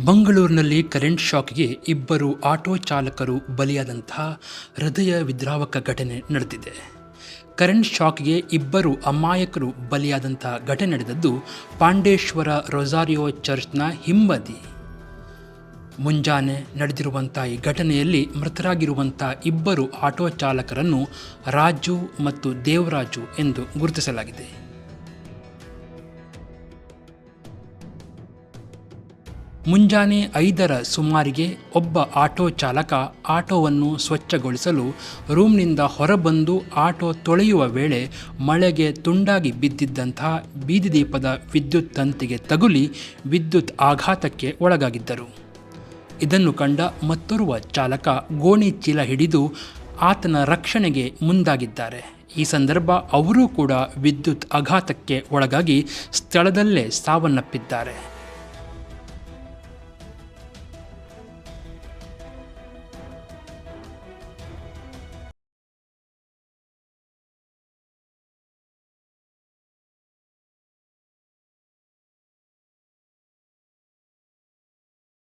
ಮಂಗಳೂರಿನಲ್ಲಿ ಕರೆಂಟ್ ಶಾಕ್ಗೆ ಇಬ್ಬರು ಆಟೋ ಚಾಲಕರು ಬಲಿಯಾದಂತಹ ಹೃದಯ ವಿದ್ರಾವಕ ಘಟನೆ ನಡೆದಿದೆ. ಕರೆಂಟ್ ಶಾಕ್ಗೆ ಇಬ್ಬರು ಅಮಾಯಕರು ಬಲಿಯಾದಂತಹ ಘಟನೆ ನಡೆದದ್ದು ಪಾಂಡೇಶ್ವರ ರೊಸಾರಿಯೋ ಚರ್ಚ್ನ ಹಿಂಬದಿ. ಮುಂಜಾನೆ ನಡೆದಿರುವಂಥ ಈ ಘಟನೆಯಲ್ಲಿ ಮೃತರಾಗಿರುವಂಥ ಇಬ್ಬರು ಆಟೋ ಚಾಲಕರನ್ನು ರಾಜು ಮತ್ತು ದೇವರಾಜು ಎಂದು ಗುರುತಿಸಲಾಗಿದೆ. ಮುಂಜಾನೆ ಐದರ ಸುಮಾರಿಗೆ ಒಬ್ಬ ಆಟೋ ಚಾಲಕ ಆಟೋವನ್ನು ಸ್ವಚ್ಛಗೊಳಿಸಲು ರೂಮ್ನಿಂದ ಹೊರಬಂದು ಆಟೋ ತೊಳೆಯುವ ವೇಳೆ ಮಳೆಗೆ ತುಂಡಾಗಿ ಬಿದ್ದಿದ್ದಂತಹ ಬೀದಿ ದೀಪದ ವಿದ್ಯುತ್ ತಂತಿಗೆ ತಗುಲಿ ವಿದ್ಯುತ್ ಆಘಾತಕ್ಕೆ ಒಳಗಾಗಿದ್ದರು. ಇದನ್ನು ಕಂಡ ಮತ್ತೋರ್ವ ಚಾಲಕ ಗೋಣಿ ಚೀಲ ಹಿಡಿದು ಆತನ ರಕ್ಷಣೆಗೆ ಮುಂದಾಗಿದ್ದಾರೆ. ಈ ಸಂದರ್ಭ ಅವರೂ ಕೂಡ ವಿದ್ಯುತ್ ಆಘಾತಕ್ಕೆ ಒಳಗಾಗಿ ಸ್ಥಳದಲ್ಲೇ ಸಾವನ್ನಪ್ಪಿದ್ದಾರೆ.